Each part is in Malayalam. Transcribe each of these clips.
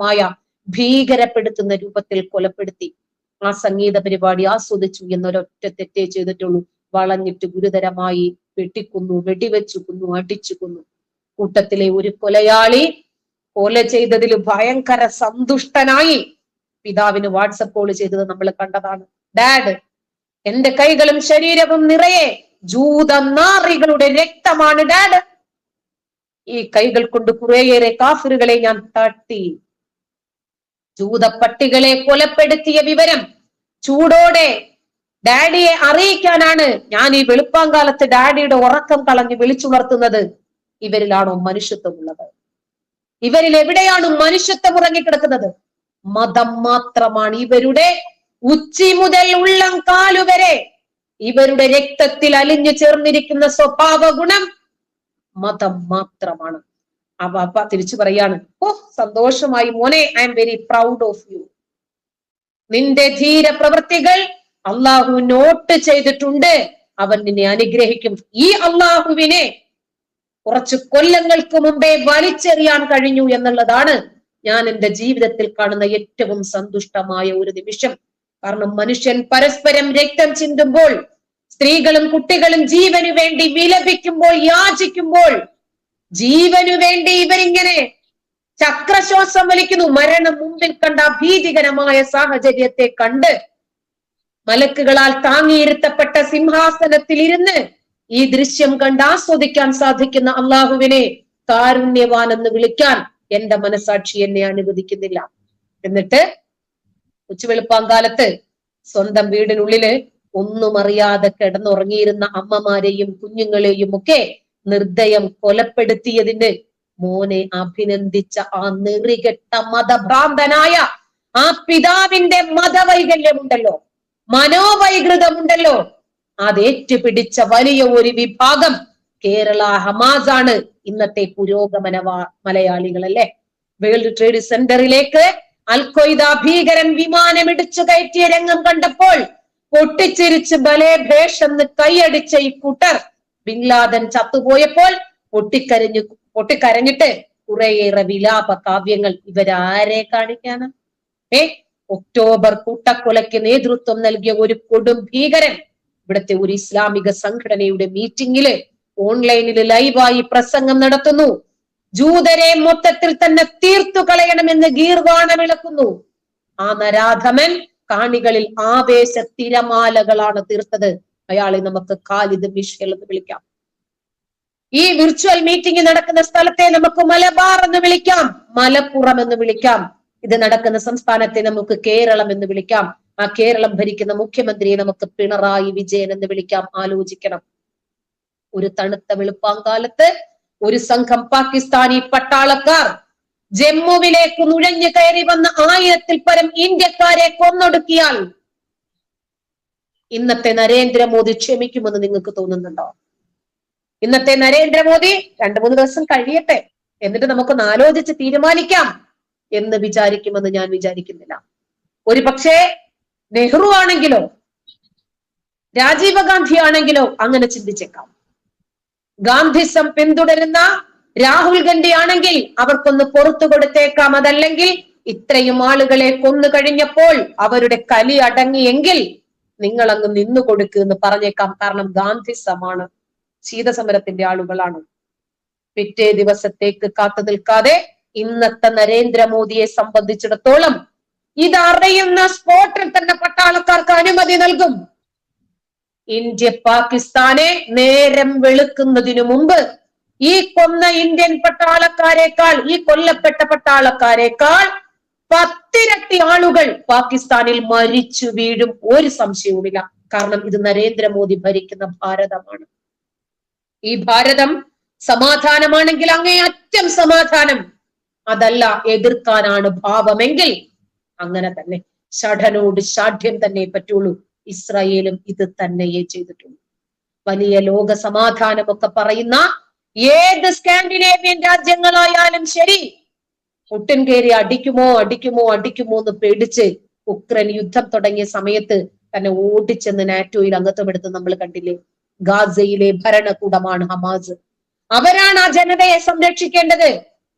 മായ ഭീകരപ്പെടുത്തുന്ന രൂപത്തിൽ കൊലപ്പെടുത്തി ആ സംഗീത പരിപാടി ആസ്വദിച്ചു എന്നൊരൊറ്റ തെറ്റേ ചെയ്തിട്ടുള്ളൂ. വളഞ്ഞിട്ട് ഗുരുതരമായി വെട്ടിക്കൊന്നു വെടിവെച്ചു കൊന്നു അടിച്ചു കൊന്നു. കൂട്ടത്തിലെ ഒരു കൊലയാളി കൊല ചെയ്തതിൽ ഭയങ്കര സന്തുഷ്ടനായി പിതാവിന് വാട്സപ്പ് കോൾ ചെയ്തത് നമ്മൾ കണ്ടതാണ്. ഡാഡ് എന്റെ കൈകളും ശരീരവും നിറയെ ജൂതനാറികളുടെ രക്തമാണ് ഡാഡ്. ഈ കൈകൾ കൊണ്ട് കുറേയേറെ കാഫിറുകളെ ഞാൻ തട്ടി. ജൂതപ്പട്ടികളെ കൊലപ്പെടുത്തിയ വിവരം ചൂടോടെ ഡാഡിയെ അറിയിക്കാനാണ് ഞാൻ ഈ വെളുപ്പാങ്കാലത്ത് ഡാഡിയുടെ ഉറക്കം കളഞ്ഞ് വിളിച്ചുണർത്തുന്നത്. ഇവരിലാണോ മനുഷ്യത്വമുള്ളത്? ഇവരിൽ എവിടെയാണ് മനുഷ്യത്വം ഉറങ്ങിക്കിടക്കുന്നത്? മതം മാത്രമാണ് ഇവരുടെ ഉച്ചി മുതൽ ഉള്ളം കാലുവരെ ഇവരുടെ രക്തത്തിൽ അലിഞ്ഞു ചേർന്നിരിക്കുന്ന സ്വഭാവ ഗുണം മതം മാത്രമാണ്. അവ ബാപ്പ തിരിച്ചു പറയാണ് ഓ സന്തോഷമായി മോനെ I am very proud of you നിന്റെ ധീര പ്രവൃത്തികൾ അള്ളാഹു നോട്ട് ചെയ്തിട്ടുണ്ട്. അവൻ നിന്നെ അനുഗ്രഹിക്കും. ഈ അള്ളാഹുവിനെ കുറച്ച് കൊല്ലങ്ങൾക്ക് മുമ്പേ വലിച്ചെറിയാൻ കഴിഞ്ഞു എന്നുള്ളതാണ് ഞാൻ എന്റെ ജീവിതത്തിൽ കാണുന്ന ഏറ്റവും സന്തുഷ്ടമായ ഒരു നിമിഷം. കാരണം മനുഷ്യൻ പരസ്പരം രക്തം ചിന്തുമ്പോൾ സ്ത്രീകളും കുട്ടികളും ജീവന് വേണ്ടി വിലപിക്കുമ്പോൾ യാചിക്കുമ്പോൾ ജീവനു വേണ്ടി ഇവരിങ്ങനെ ചക്രശ്വാസം വലിക്കുന്നു. മരണം മുമ്പിൽ കണ്ട ഭീതികരമായ സാഹചര്യത്തെ കണ്ട് മലക്കുകളാൽ താങ്ങിയിരുത്തപ്പെട്ട സിംഹാസനത്തിൽ ഇരുന്ന് ഈ ദൃശ്യം കണ്ട് ആസ്വദിക്കാൻ സാധിക്കുന്ന അള്ളാഹുവിനെ കാരുണ്യവാൻ എന്ന് വിളിക്കാൻ എന്റെ മനസാക്ഷി എന്നെ അനുവദിക്കുന്നില്ല. എന്നിട്ട് ഉച്ചവെളുപ്പാങ്കാലത്ത് സ്വന്തം വീടിനുള്ളിൽ ഒന്നും അറിയാതെ കിടന്നുറങ്ങിയിരുന്ന അമ്മമാരെയും കുഞ്ഞുങ്ങളെയും ഒക്കെ നിർദ്ദയം കൊലപ്പെടുത്തിയതിന് മോനെ അഭിനന്ദിച്ച ആ നെറികെട്ട മതഭ്രാന്തനായ ആ പിതാവിന്റെ മതവൈകല്യമുണ്ടല്ലോ മനോവൈകൃതമുണ്ടല്ലോ. അത് ഏറ്റുപിടിച്ച വലിയ ഒരു വിഭാഗം കേരള ഹമാസ് ആണ് ഇന്നത്തെ പുരോഗമന മലയാളികളല്ലേ. വേൾഡ് ട്രേഡ് സെന്ററിലേക്ക് അൽഖ്വയ്ദ ഭീകരൻ വിമാനം ഇടിച്ചു കയറ്റിയ രംഗം കണ്ടപ്പോൾ പൊട്ടിച്ചിരിച്ച് ബലേ ഭേഷെന്ന് കൈയടിച്ച ഈ കൂട്ടർ ബിൻ ലാദൻ ചത്തുപോയപ്പോൾ പൊട്ടിക്കരഞ്ഞു പൊട്ടിക്കരഞ്ഞിട്ട് കുറേയേറെ വിലാപ കാവ്യങ്ങൾ ഇവരാരെ കാണിക്കാണ് ഏ? ഒക്ടോബർ കൂട്ടക്കൊലയ്ക്ക് നേതൃത്വം നൽകിയ ഒരു കൊടും ഭീകരൻ ഇവിടുത്തെ ഒരു ഇസ്ലാമിക സംഘടനയുടെ മീറ്റിംഗിൽ ഓൺലൈനിൽ ലൈവായി പ്രസംഗം നടത്തുന്നു. ജൂതരെ മൊത്തത്തിൽ തന്നെ തീർത്തു കളയണമെന്ന് ഗീർവാണമിളക്കുന്നു. ആ നരാധമൻ കാണികളിൽ ആവേശ തിരമാലകളാണ് തീർത്തത്. അയാളെ നമുക്ക് കാലിത് മിഷേൽ എന്ന് വിളിക്കാം. ഈ വിർച്വൽ മീറ്റിംഗ് നടക്കുന്ന സ്ഥലത്തെ നമുക്ക് മലബാർ എന്ന് വിളിക്കാം. മലപ്പുറം എന്ന് വിളിക്കാം. ഇത് നടക്കുന്ന സംസ്ഥാനത്തെ നമുക്ക് കേരളം എന്ന് വിളിക്കാം. ആ കേരളം ഭരിക്കുന്ന മുഖ്യമന്ത്രിയെ നമുക്ക് പിണറായി വിജയൻ എന്ന് വിളിക്കാം. ആലോചിക്കണം. ഒരു തണുത്ത വെളുപ്പാങ്കാലത്ത് ഒരു സംഘം പാകിസ്ഥാനി പട്ടാളക്കാർ ജമ്മുവിലേക്ക് നുഴഞ്ഞു കയറി വന്ന ആയിരത്തിൽ പരം ഇന്ത്യക്കാരെ കൊന്നൊടുക്കിയാൽ ഇന്നത്തെ നരേന്ദ്രമോദി ക്ഷമിക്കുമെന്ന് നിങ്ങൾക്ക് തോന്നുന്നുണ്ടോ? ഇന്നത്തെ നരേന്ദ്രമോദി രണ്ടു മൂന്ന് ദിവസം കഴിയട്ടെ എന്നിട്ട് നമുക്കൊന്ന് ആലോചിച്ച് തീരുമാനിക്കാം എന്ന് വിചാരിക്കുമെന്ന് ഞാൻ വിചാരിക്കുന്നില്ല. ഒരു പക്ഷേ നെഹ്റു ആണെങ്കിലോ രാജീവ് ഗാന്ധി ആണെങ്കിലോ അങ്ങനെ ചിന്തിച്ചേക്കാം. ഗാന്ധിസം പിന്തുടരുന്ന രാഹുൽ ഗാന്ധി ആണെങ്കിൽ അവർക്കൊന്ന് പുറത്തു കൊടുത്തേക്കാം. അതല്ലെങ്കിൽ ഇത്രയും ആളുകളെ കൊന്നു കഴിഞ്ഞപ്പോൾ അവരുടെ കലി അടങ്ങിയെങ്കിൽ നിങ്ങൾ അങ്ങ് നിന്നു കൊടുക്കുക എന്ന് പറഞ്ഞേക്കാം. കാരണം ഗാന്ധിസമാണ് ശീതസമരത്തിന്റെ ആളുകളാണ്. പിറ്റേ ദിവസത്തേക്ക് കാത്തു നിൽക്കാതെ ഇന്നത്തെ നരേന്ദ്രമോദിയെ സംബന്ധിച്ചിടത്തോളം ഇതറിയുന്ന സ്പോട്ടിൽ തന്നെ പട്ടാളക്കാർക്ക് അനുമതി നൽകും. ഇന്ത്യ പാകിസ്ഥാനെ നേരം വെളുക്കുന്നതിനു മുമ്പ് ഈ കൊന്ന ഇന്ത്യൻ പട്ടാളക്കാരെക്കാൾ ഈ കൊല്ലപ്പെട്ട പട്ടാളക്കാരെക്കാൾ പത്തിരട്ടി ആളുകൾ പാകിസ്ഥാനിൽ മരിച്ചു വീഴും. ഒരു സംശയവുമില്ല. കാരണം ഇത് നരേന്ദ്രമോദി ഭരിക്കുന്ന ഭാരതമാണ്. ഈ ഭാരതം സമാധാനമാണെങ്കിൽ അങ്ങേയറ്റം സമാധാനം. അതല്ല എതിർക്കാനാണ് ഭാവമെങ്കിൽ അങ്ങനെ തന്നെ. ഷഠനോട് ഷാഠ്യം തന്നെ പറ്റുള്ളൂ. ഇസ്രായേലും ഇത് തന്നെയേ ചെയ്തിട്ടുള്ളൂ. വലിയ ലോക സമാധാനമൊക്കെ പറയുന്ന ഏത് സ്കാൻഡിനേവിയൻ രാജ്യങ്ങളായാലും ശരി പുട്ടിൻ കയറി അടിക്കുമോ അടിക്കുമോ അടിക്കുമോ എന്ന് പേടിച്ച് ഉക്രൈൻ യുദ്ധം തുടങ്ങിയ സമയത്ത് തന്നെ ഓടിച്ചെന്ന് നാറ്റോയിൽ അംഗത്വമെടുത്ത് നമ്മൾ കണ്ടില്ലേ? ഗാസയിലെ ഭരണകൂടമാണ് ഹമാസ്. അവരാണ് ആ ജനതയെ സംരക്ഷിക്കേണ്ടത്.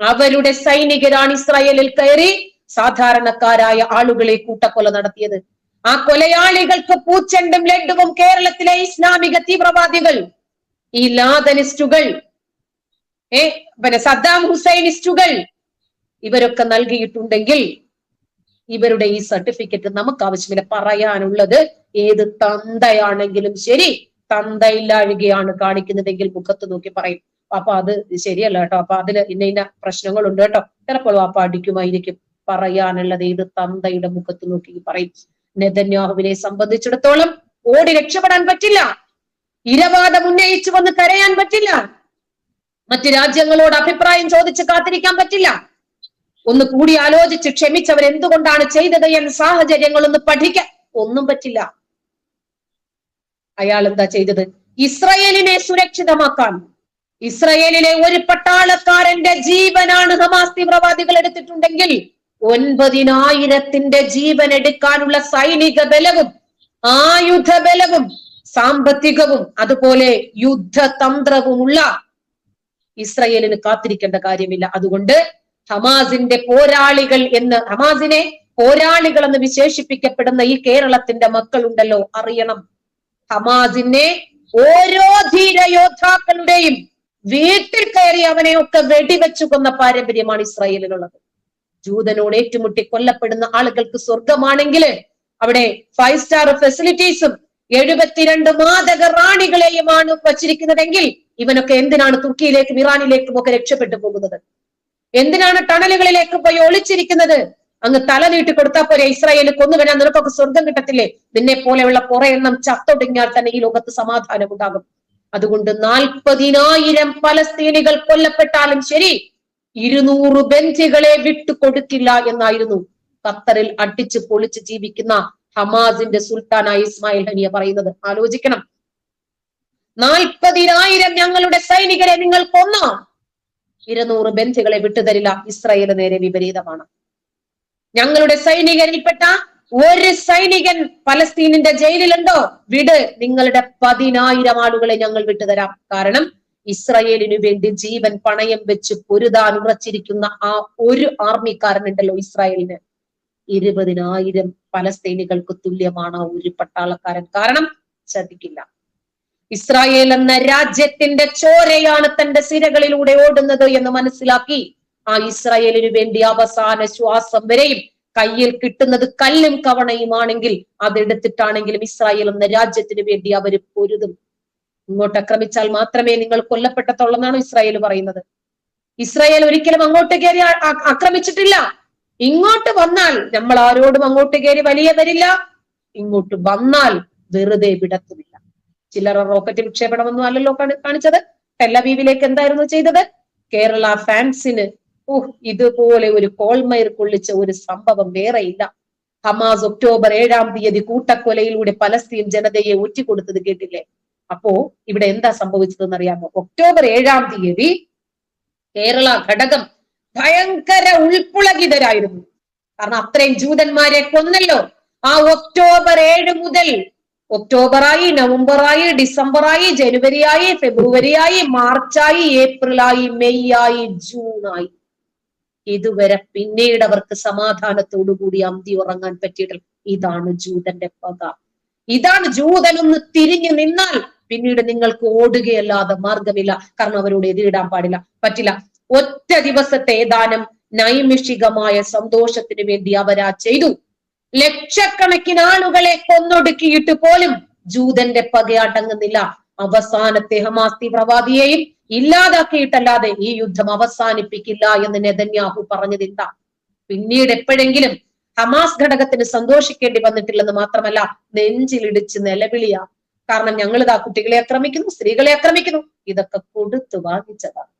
അവരുടെ സൈനികരാണ് ഇസ്രായേലിൽ കയറി സാധാരണക്കാരായ ആളുകളെ കൂട്ടക്കൊല നടത്തിയത്. ആ കൊലയാളികൾക്ക് പൂച്ചെണ്ടും ലഡുവും കേരളത്തിലെ ഇസ്ലാമിക തീവ്രവാദികൾ. ഈ ലാദനിസ്റ്റുകൾ ഏ പിന്നെ സദ്ദാം ഹുസൈനിസ്റ്റുകൾ ഇവരൊക്കെ നൽകിയിട്ടുണ്ടെങ്കിൽ ഇവരുടെ ഈ സർട്ടിഫിക്കറ്റ് നമുക്ക് ആവശ്യമില്ല പറയാനുള്ളത് ഏത് തന്തയാണെങ്കിലും ശരി തന്തയില്ലാഴുകയാണ് കാണിക്കുന്നതെങ്കിൽ മുഖത്ത് നോക്കി പറയും. അപ്പൊ അത് ശരിയല്ല കേട്ടോ. അപ്പൊ അതിൽ ഇന്ന ഇന്ന പ്രശ്നങ്ങളുണ്ട് കേട്ടോ. ചിലപ്പോൾ വാപ്പ അടിക്കുമായിരിക്കും. പറയാനുള്ളത് ഏത് തന്തയുടെ മുഖത്ത് നോക്കി പറയും. നെതന്യാഹുവിനെ സംബന്ധിച്ചിടത്തോളം ഓടി രക്ഷപ്പെടാൻ പറ്റില്ല. ഇരവാദം ഉന്നയിച്ചു വന്ന് കരയാൻ പറ്റില്ല. മറ്റു രാജ്യങ്ങളോട് അഭിപ്രായം ചോദിച്ച് കാത്തിരിക്കാൻ പറ്റില്ല. ഒന്ന് കൂടി ആലോചിച്ച് ക്ഷമിച്ചവർ എന്തുകൊണ്ടാണ് ചെയ്തത് എന്ന സാഹചര്യങ്ങൾ ഒന്ന് പഠിക്കാൻ. ഒന്നും പറ്റില്ല. അയാൾ എന്താ ചെയ്തത്? ഇസ്രയേലിനെ സുരക്ഷിതമാക്കാൻ. ഇസ്രയേലിലെ ഒരു പട്ടാളക്കാരന്റെ ജീവനാണ് ഹമാസ് തീവ്രവാദികൾ എടുത്തിട്ടുണ്ടെങ്കിൽ ഒൻപതിനായിരത്തിന്റെ ജീവൻ എടുക്കാനുള്ള സൈനിക ബലവും ആയുധ ബലവും സാമ്പത്തികവും അതുപോലെ യുദ്ധതന്ത്രവുമുള്ള ഇസ്രയേലിന് കാത്തിരിക്കേണ്ട കാര്യമില്ല. അതുകൊണ്ട് ഹമാസിന്റെ പോരാളികൾ എന്ന് ഹമാസിനെ പോരാളികൾ എന്ന് വിശേഷിപ്പിക്കപ്പെടുന്ന ഈ കേരളത്തിന്റെ മക്കളുണ്ടല്ലോ അറിയണം. ഹമാസിനെ ഓരോ ധീര യോദ്ധാക്കളുടെയും വീട്ടിൽ കയറി അവനെയൊക്കെ വെടിവെച്ചു കൊന്ന പാരമ്പര്യമാണ് ഇസ്രായേലിലുള്ളത് ജൂതനോട് ഏറ്റുമുട്ടി കൊല്ലപ്പെടുന്ന ആളുകൾക്ക് സ്വർഗമാണെങ്കിൽ അവിടെ ഫൈവ് സ്റ്റാർ ഫെസിലിറ്റീസും എഴുപത്തിരണ്ട് മാതക റാണികളെയുമാണ് വച്ചിരിക്കുന്നതെങ്കിൽ ഇവനൊക്കെ എന്തിനാണ് തുർക്കിയിലേക്കും ഇറാനിലേക്കും ഒക്കെ രക്ഷപ്പെട്ടു പോകുന്നത്? എന്തിനാണ് ടണലുകളിലേക്ക് പോയി ഒളിച്ചിരിക്കുന്നത്? അങ്ങ് തല നീട്ടി കൊടുത്താൽ പോരെ ഇസ്രായേൽ കൊന്നുവരാൻ നിനക്കൊക്കെ സ്വർഗം കിട്ടത്തില്ലേ? നിന്നെ പോലെയുള്ള കുറെ എണ്ണം ചത്തൊടുങ്ങിയാൽ തന്നെ ഈ ലോകത്ത് സമാധാനം ഉണ്ടാകും. അതുകൊണ്ട് നാൽപ്പതിനായിരം പലസ്തീനികൾ കൊല്ലപ്പെട്ടാലും ശരി ഇരുന്നൂറ് ബന്ധികളെ വിട്ടുകൊടുക്കില്ല എന്നായിരുന്നു ഖത്തറിൽ അടിച്ച് പൊളിച്ച് ജീവിക്കുന്ന ഹമാസിന്റെ സുൽത്താനായ ഇസ്മായിൽ ഹനിയ പറയുന്നത്. ആലോചിക്കണം. നാൽപ്പതിനായിരം ഞങ്ങളുടെ സൈനികരെ നിങ്ങൾ കൊന്ന? ഇരുന്നൂറ് ബന്ധികളെ വിട്ടുതരില്ല. ഇസ്രയേൽ നേരെ വിപരീതമാണ്. ഞങ്ങളുടെ സൈനികരിൽപ്പെട്ട ഒരു സൈനികൻ പലസ്തീനിന്റെ ജയിലിലുണ്ടോ? വിട്. നിങ്ങളുടെ പതിനായിരം ആളുകളെ ഞങ്ങൾ വിട്ടുതരാം. കാരണം ഇസ്രയേലിനു വേണ്ടി ജീവൻ പണയം വെച്ച് പൊരുതാൻ ഉറച്ചിരിക്കുന്ന ആ ഒരു ആർമിക്കാരനുണ്ടല്ലോ ഇസ്രായേലിന്. ഇരുപതിനായിരം പലസ്തീനികൾക്ക് തുല്യമാണ് ആ ഒരു പട്ടാളക്കാരൻ. കാരണം ചതിക്കില്ല ഇസ്രായേൽ എന്ന രാജ്യത്തിന്റെ ചോരയാണ് തന്റെ സിരകളിലൂടെ ഓടുന്നത് എന്ന് മനസ്സിലാക്കി ആ ഇസ്രായേലിനു വേണ്ടി അവസാന ശ്വാസം വരെയും കയ്യിൽ കിട്ടുന്നത് കല്ലും കവണയുമാണെങ്കിൽ അതെടുത്തിട്ടാണെങ്കിലും ഇസ്രായേൽ എന്ന രാജ്യത്തിന് വേണ്ടി അവർ പൊരുതും. ഇങ്ങോട്ട് ആക്രമിച്ചാൽ മാത്രമേ നിങ്ങൾ കൊല്ലപ്പെട്ടത്തുള്ളെന്നാണ് ഇസ്രായേൽ പറയുന്നത്. ഇസ്രായേൽ ഒരിക്കലും അങ്ങോട്ട് കയറി ആക്രമിച്ചിട്ടില്ല. ഇങ്ങോട്ട് വന്നാൽ നമ്മൾ ആരോടും അങ്ങോട്ട് കയറി വലിയ വരില്ല. ഇങ്ങോട്ട് വന്നാൽ വെറുതെ വിടത്തുമില്ല. ചില്ലറ റോക്കറ്റ് വിക്ഷേപണമൊന്നും അല്ലല്ലോ കാണി- കാണിച്ചത്. ടെല്ലവീവിലേക്ക് എന്തായിരുന്നു ചെയ്തത്? കേരള ഫാൻസിന് ഓഹ് ഇതുപോലെ ഒരു കോൾമയർ കൊള്ളിച്ച ഒരു സംഭവം വേറെയില്ല. ഹമാസ് ഒക്ടോബർ ഏഴാം തീയതി കൂട്ടക്കൊലയിലൂടെ പലസ്തീൻ ജനതയെ ഒറ്റിക്കൊടുത്തത് കേട്ടില്ലേ? അപ്പോ ഇവിടെ എന്താ സംഭവിച്ചതെന്ന് അറിയാമോ ഒക്ടോബർ ഏഴാം തീയതി കേരള ഘടകം ഭയങ്കര ഉൾപ്പുളകിതരായിരുന്നു. കാരണം അത്രയും ജൂതന്മാരെ കൊന്നല്ലോ. ആ ഒക്ടോബർ ഏഴ് മുതൽ ഒക്ടോബറായി നവംബറായി ഡിസംബറായി ജനുവരിയായി ഫെബ്രുവരിയായി മാർച്ചായി ഏപ്രിലായി മെയ്യായി ജൂണായി. ഇതുവരെ പിന്നീട് അവർക്ക് സമാധാനത്തോടുകൂടി അന്തി ഉറങ്ങാൻ പറ്റിയിട്ടില്ല. ഇതാണ് ജൂതന്റെ പക. ഇതാണ് ജൂതൻ ഒന്ന് തിരിഞ്ഞു നിന്നാൽ പിന്നീട് നിങ്ങൾക്ക് ഓടുകയല്ലാതെ മാർഗമില്ല കാരണം അവരോട് എതിരിടാൻ പാടില്ല. പറ്റില്ല. ഒറ്റ ദിവസത്തെ ഏതാനും നൈമിഷികമായ സന്തോഷത്തിന് വേണ്ടി അവരാ ചെയ്തു. ലക്ഷക്കണക്കിന് ആളുകളെ കൊന്നൊടുക്കിയിട്ട് പോലും ജൂതന്റെ പകയടങ്ങുന്നില്ല. അവസാനത്തെ ഹമാസ് തീവ്രവാദിയെയും ഇല്ലാതാക്കിയിട്ടല്ലാതെ ഈ യുദ്ധം അവസാനിപ്പിക്കില്ല എന്ന് നെതന്യാഹു പറഞ്ഞതില്ല പിന്നീട് എപ്പോഴെങ്കിലും ഹമാസ് ഘടകത്തിന് സന്തോഷിക്കേണ്ടി വന്നിട്ടില്ലെന്ന് മാത്രമല്ല നെഞ്ചിലിടിച്ച് നിലവിളിയാ. കാരണം ഞങ്ങൾ ഇതാ കുട്ടികളെ ആക്രമിക്കുന്നു സ്ത്രീകളെ ആക്രമിക്കുന്നു. ഇതൊക്കെ കൊടുത്തു വാങ്ങിച്ചതാണ്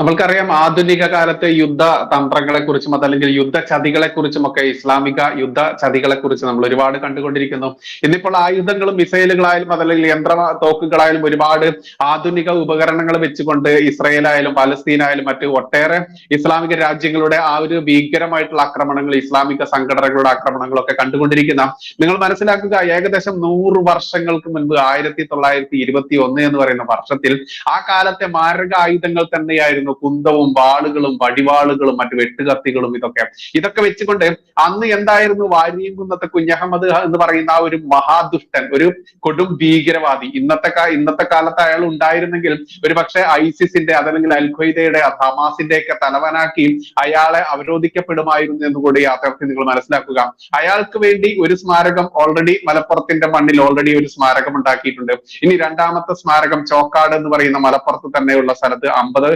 നമ്മൾക്കറിയാം ആധുനിക കാലത്തെ യുദ്ധ തന്ത്രങ്ങളെ കുറിച്ചും അതല്ലെങ്കിൽ യുദ്ധ ചതികളെ കുറിച്ചും ഒക്കെ ഇസ്ലാമിക യുദ്ധ ചതികളെ കുറിച്ച് നമ്മൾ ഒരുപാട് കണ്ടുകൊണ്ടിരിക്കുന്നു. ഇന്നിപ്പോൾ ആയുധങ്ങളും മിസൈലുകളായാലും അതല്ലെങ്കിൽ യന്ത്ര തോക്കുകളായാലും ഒരുപാട് ആധുനിക ഉപകരണങ്ങൾ വെച്ചുകൊണ്ട് ഇസ്രയേലായാലും പലസ്തീനായാലും മറ്റ് ഒട്ടേറെ ഇസ്ലാമിക രാജ്യങ്ങളുടെ ആ ഒരു ഭീകരമായിട്ടുള്ള ആക്രമണങ്ങൾ ഇസ്ലാമിക സംഘടനകളുടെ ആക്രമണങ്ങളൊക്കെ കണ്ടുകൊണ്ടിരിക്കുന്ന. നിങ്ങൾ മനസ്സിലാക്കുക ഏകദേശം നൂറ് വർഷങ്ങൾക്ക് മുൻപ് ആയിരത്തി തൊള്ളായിരത്തി ഇരുപത്തി ഒന്ന് എന്ന് പറയുന്ന വർഷത്തിൽ ആ കാലത്തെ മാരക ആയുധങ്ങൾ തന്നെയായിരുന്നു കുന്തവും വാളുകളും വടിവാളുകളും മറ്റു വെട്ടുകത്തികളും ഇതൊക്കെ. ഇതൊക്കെ വെച്ചുകൊണ്ട് അന്ന് എന്തായിരുന്നു വാരിയും കുന്നത്തെ കുഞ്ഞഹമ്മദ് എന്ന് പറയുന്ന ആ ഒരു മഹാദുഷ്ടൻ ഒരു കൊടും ഭീകരവാദി. ഇന്നത്തെ ഇന്നത്തെ കാലത്ത് അയാൾ ഉണ്ടായിരുന്നെങ്കിൽ ഒരു പക്ഷേ ഐസിസിന്റെ അതല്ലെങ്കിൽ അൽ ഖ്വയ്ദയുടെ ഹമാസിന്റെ ഒക്കെ തലവനാക്കി അയാളെ അവരോധിക്കപ്പെടുമായിരുന്നു എന്ന് കൂടി യാഥാർത്ഥ്യം നിങ്ങൾ മനസ്സിലാക്കുക. അയാൾക്ക് വേണ്ടി ഒരു സ്മാരകം ഓൾറെഡി മലപ്പുറത്തിന്റെ മണ്ണിൽ ഓൾറെഡി ഒരു സ്മാരകം ഉണ്ടാക്കിയിട്ടുണ്ട്. ഇനി രണ്ടാമത്തെ സ്മാരകം ചോക്കാട് എന്ന് പറയുന്ന മലപ്പുറത്ത് തന്നെയുള്ള സ്ഥലത്ത് അമ്പത്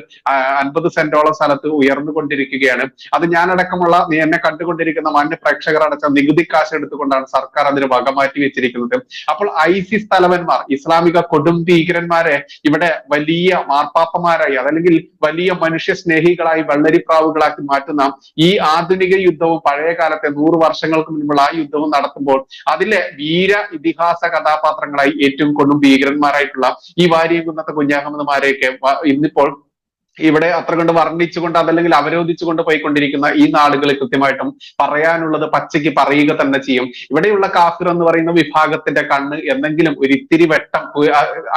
അൻപത് സെന്റോളം സ്ഥലത്ത് ഉയർന്നുകൊണ്ടിരിക്കുകയാണ്. അത് ഞാനടക്കമുള്ള നീ എന്നെ കണ്ടുകൊണ്ടിരിക്കുന്ന മാന്യ പ്രേക്ഷകർ അടച്ച നികുതി കാശ് എടുത്തുകൊണ്ടാണ് സർക്കാർ അതിന് വക മാറ്റി വെച്ചിരിക്കുന്നത്. അപ്പോൾ ഐസിസ് തലവന്മാർ ഇസ്ലാമിക കൊടും ഭീകരന്മാരെ ഇവിടെ വലിയ മാർപ്പാപ്പമാരായി അതല്ലെങ്കിൽ വലിയ മനുഷ്യ സ്നേഹികളായി വെള്ളരിപ്രാവുകളാക്കി മാറ്റുന്ന ഈ ആധുനിക യുദ്ധവും പഴയ കാലത്തെ നൂറ് വർഷങ്ങൾക്ക് മുൻപുള്ള ആ യുദ്ധവും നടത്തുമ്പോൾ അതിലെ വീര ഇതിഹാസ കഥാപാത്രങ്ങളായി ഏറ്റവും കൊടും ഭീകരന്മാരായിട്ടുള്ള ഈ വാര്യം കുന്നത്തെ കുഞ്ഞാഹമ്മദ്മാരെയൊക്കെ ഇന്നിപ്പോൾ ഇവിടെ അത്ര കൊണ്ട് വർണിച്ചുകൊണ്ട് അതല്ലെങ്കിൽ അവരോധിച്ചുകൊണ്ട് പോയിക്കൊണ്ടിരിക്കുന്ന ഈ നാടുകളിൽ കൃത്യമായിട്ടും പറയാനുള്ളത് പച്ചയ്ക്ക് പറയുക തന്നെ ചെയ്യും. ഇവിടെയുള്ള കാഫിർ എന്ന് പറയുന്ന വിഭാഗത്തിന്റെ കണ്ണ് എന്തെങ്കിലും ഒരു ഇത്തിരി വെട്ടം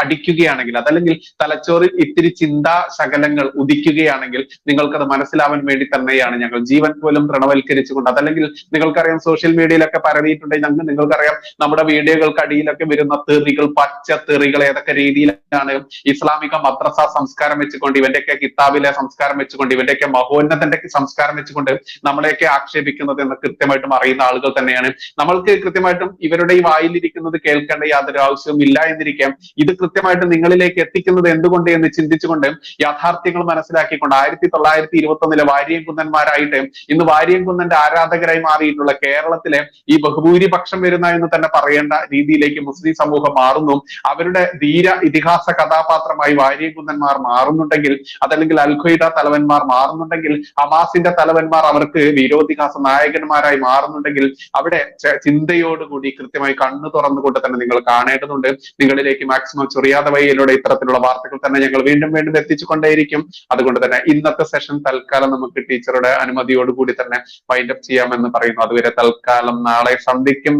അടിക്കുകയാണെങ്കിൽ അതല്ലെങ്കിൽ തലച്ചോറിൽ ഇത്തിരി ചിന്താ ശകലങ്ങൾ ഉദിക്കുകയാണെങ്കിൽ നിങ്ങൾക്കത് മനസ്സിലാവാൻ വേണ്ടി തന്നെയാണ് ഞങ്ങൾ. ജീവൻ പോലും തൃണവൽക്കരിച്ചുകൊണ്ട് അതല്ലെങ്കിൽ നിങ്ങൾക്കറിയാം സോഷ്യൽ മീഡിയയിലൊക്കെ പരതിയിട്ടുണ്ടെങ്കിൽ ഞങ്ങൾ നിങ്ങൾക്കറിയാം നമ്മുടെ വീഡിയോകൾക്ക് അടിയിലൊക്കെ വരുന്ന തെറികൾ പച്ച തെറികൾ ഏതൊക്കെ രീതിയിലാണ് ഇസ്ലാമിക മദ്രസ സംസ്കാരം വെച്ചുകൊണ്ട് ഇവന്റെയൊക്കെ കിതാബിലെ സംസ്കാരം വെച്ചുകൊണ്ട് ഇവന്റെയൊക്കെ മഹോന്നതന്റെ സംസ്കാരം വെച്ചുകൊണ്ട് നമ്മളെയൊക്കെ ആക്ഷേപിക്കുന്നത് എന്ന് കൃത്യമായിട്ടും അറിയുന്ന ആളുകൾ തന്നെയാണ്. നമ്മൾക്ക് കൃത്യമായിട്ടും ഇവരുടെ ഈ വായിലിരിക്കുന്നത് കേൾക്കേണ്ട യാതൊരു ആവശ്യവും ഇല്ല എന്നിരിക്കാം ഇത് കൃത്യമായിട്ടും നിങ്ങളിലേക്ക് എത്തിക്കുന്നത് എന്തുകൊണ്ട് എന്ന് ചിന്തിച്ചുകൊണ്ട് യാഥാർത്ഥ്യങ്ങൾ മനസ്സിലാക്കിക്കൊണ്ട് ആയിരത്തി തൊള്ളായിരത്തി ഇരുപത്തി ഒന്നിലെ വാര്യംകുന്നന്മാരായിട്ട് ഇന്ന് വാര്യംകുന്നന്റെ ആരാധകരായി മാറിയിട്ടുള്ള കേരളത്തിലെ ഈ ബഹുഭൂരിപക്ഷം വരുന്ന എന്ന് തന്നെ പറയേണ്ട രീതിയിലേക്ക് മുസ്ലിം സമൂഹം മാറുന്നു. അവരുടെ ധീര ഇതിഹാസ കഥാപാത്രമായി വാര്യംകുന്നന്മാർ മാറുന്നുണ്ടെങ്കിൽ അതല്ലെങ്കിൽ അൽഖ്വയ്ദ തലവന്മാർ മാറുന്നുണ്ടെങ്കിൽ ഹമാസിന്റെ തലവന്മാർ അവർക്ക് വിരോധികാസ നായകന്മാരായി മാറുന്നുണ്ടെങ്കിൽ അവിടെ ചിന്തയോടുകൂടി കൃത്യമായി കണ്ണു തുറന്നുകൊണ്ട് തന്നെ നിങ്ങൾ കാണേണ്ടതുണ്ട്. നിങ്ങളിലേക്ക് മാക്സിമം ചൊറിയാതെ വഴിയിലൂടെ ഇത്തരത്തിലുള്ള വാർത്തകൾ തന്നെ ഞങ്ങൾ വീണ്ടും വീണ്ടും എത്തിച്ചുകൊണ്ടേയിരിക്കും. അതുകൊണ്ട് തന്നെ ഇന്നത്തെ സെഷൻ തൽക്കാലം നമുക്ക് ടീച്ചറുടെ അനുമതിയോടുകൂടി തന്നെ വൈൻഡപ്പ് ചെയ്യാമെന്ന് പറയുന്നു. അതുവരെ തൽക്കാലം നാളെ സന്ധിക്കും.